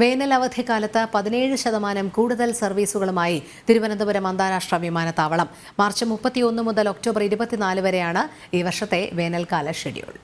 വേനൽ അവധിക്കാലത്ത് പതിനേഴ് ശതമാനം കൂടുതൽ സർവീസുകളുമായി തിരുവനന്തപുരം അന്താരാഷ്ട്ര വിമാനത്താവളം. മാർച്ച് മുപ്പത്തിയൊന്ന് മുതൽ ഒക്ടോബർ ഇരുപത്തിനാല് വരെയാണ് ഈ വർഷത്തെ വേനൽക്കാല ഷെഡ്യൂൾ.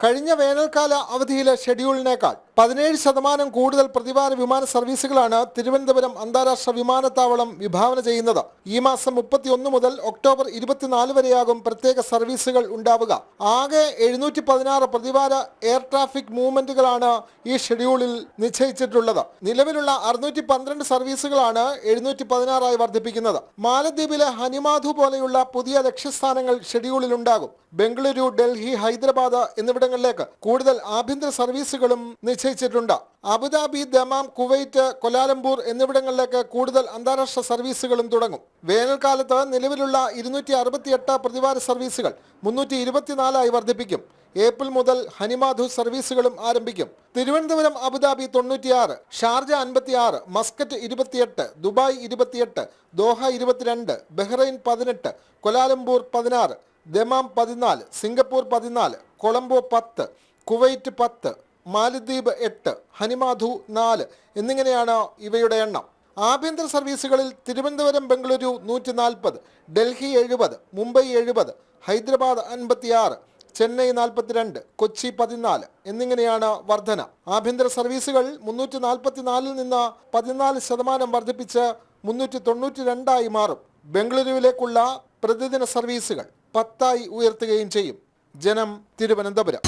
കഴിഞ്ഞ വേനൽക്കാല അവധിയിലെ ഷെഡ്യൂളിനേക്കാൾ പതിനേഴ് ശതമാനം കൂടുതൽ പ്രതിവാര വിമാന സർവീസുകളാണ് തിരുവനന്തപുരം അന്താരാഷ്ട്ര വിമാനത്താവളം വിഭാവന ചെയ്യുന്നത്. ഈ മാസം മുപ്പത്തിയൊന്ന് മുതൽ ഒക്ടോബർ ഇരുപത്തിനാല് വരെയാകും പ്രത്യേക സർവീസുകൾ ഉണ്ടാവുക. ആകെ എഴുന്നൂറ്റി പതിനാറ് പ്രതിവാര എയർ ട്രാഫിക് മൂവ്മെന്റുകളാണ് ഈ ഷെഡ്യൂളിൽ നിശ്ചയിച്ചിട്ടുള്ളത്. നിലവിലുള്ള അറുന്നൂറ്റി പന്ത്രണ്ട് സർവീസുകളാണ് എഴുന്നൂറ്റി പതിനാറായി വർദ്ധിപ്പിക്കുന്നത്. മാലദ്വീപിലെ ഹനിമാധു പോലെയുള്ള പുതിയ ലക്ഷ്യസ്ഥാനങ്ങൾ ഷെഡ്യൂളിൽ ഉണ്ടാകും. ബംഗളൂരു ഡൽഹി ഹൈദരാബാദ് എന്നിവിടങ്ങളിലേക്ക് കൂടുതൽ ആഭ്യന്തര സർവീസുകളും നിശ്ചയിച്ചിട്ടുണ്ട്. അബുദാബി ദമാം കുവൈറ്റ് കൊലാലംപൂർ എന്നിവിടങ്ങളിലേക്ക് കൂടുതൽ അന്താരാഷ്ട്ര സർവീസുകളും തുടങ്ങും. വേനൽക്കാലത്ത് നിലവിലുള്ള ഇരുന്നൂറ്റി അറുപത്തിയെട്ട് പ്രതിവാര സർവീസുകൾ മുന്നൂറ്റി ഇരുപത്തിനാലായി വർദ്ധിപ്പിക്കും. ഏപ്രിൽ മുതൽ ഹനിമാധു സർവീസുകളും ആരംഭിക്കും. തിരുവനന്തപുരം അബുദാബി തൊണ്ണൂറ്റിയാറ് ഷാർജ അൻപത്തിയാറ് മസ്കറ്റ് ഇരുപത്തിയെട്ട് ദുബായ് ഇരുപത്തിയെട്ട് ദോഹ ഇരുപത്തിരണ്ട് ബഹ്റൈൻ പതിനെട്ട് കൊലാലംപൂർ പതിനാറ് ദമാം പതിനാല് സിംഗപ്പൂർ പതിനാല് കൊളംബോ പത്ത് കുവൈറ്റ് പത്ത് മാലദ്വീപ് എട്ട് ഹനിമാധു നാല് എന്നിങ്ങനെയാണ് ഇവയുടെ എണ്ണം. ആഭ്യന്തര സർവീസുകളിൽ തിരുവനന്തപുരം ബംഗളൂരു നൂറ്റി നാൽപ്പത് ഡൽഹി എഴുപത് മുംബൈ എഴുപത് ഹൈദരാബാദ് അൻപത്തിയാറ് ചെന്നൈ നാൽപ്പത്തിരണ്ട് കൊച്ചി പതിനാല് എന്നിങ്ങനെയാണ് വർധന. ആഭ്യന്തര സർവീസുകൾ മുന്നൂറ്റി നാൽപ്പത്തിനാലിൽ നിന്ന് പതിനാല് ശതമാനം വർദ്ധിപ്പിച്ച് മുന്നൂറ്റി തൊണ്ണൂറ്റി രണ്ടായി മാറും. ബംഗളൂരുവിലേക്കുള്ള പ്രതിദിന സർവീസുകൾ പത്തായി ഉയർത്തുകയും ചെയ്യും. ജനം തിരുവനന്തപുരം.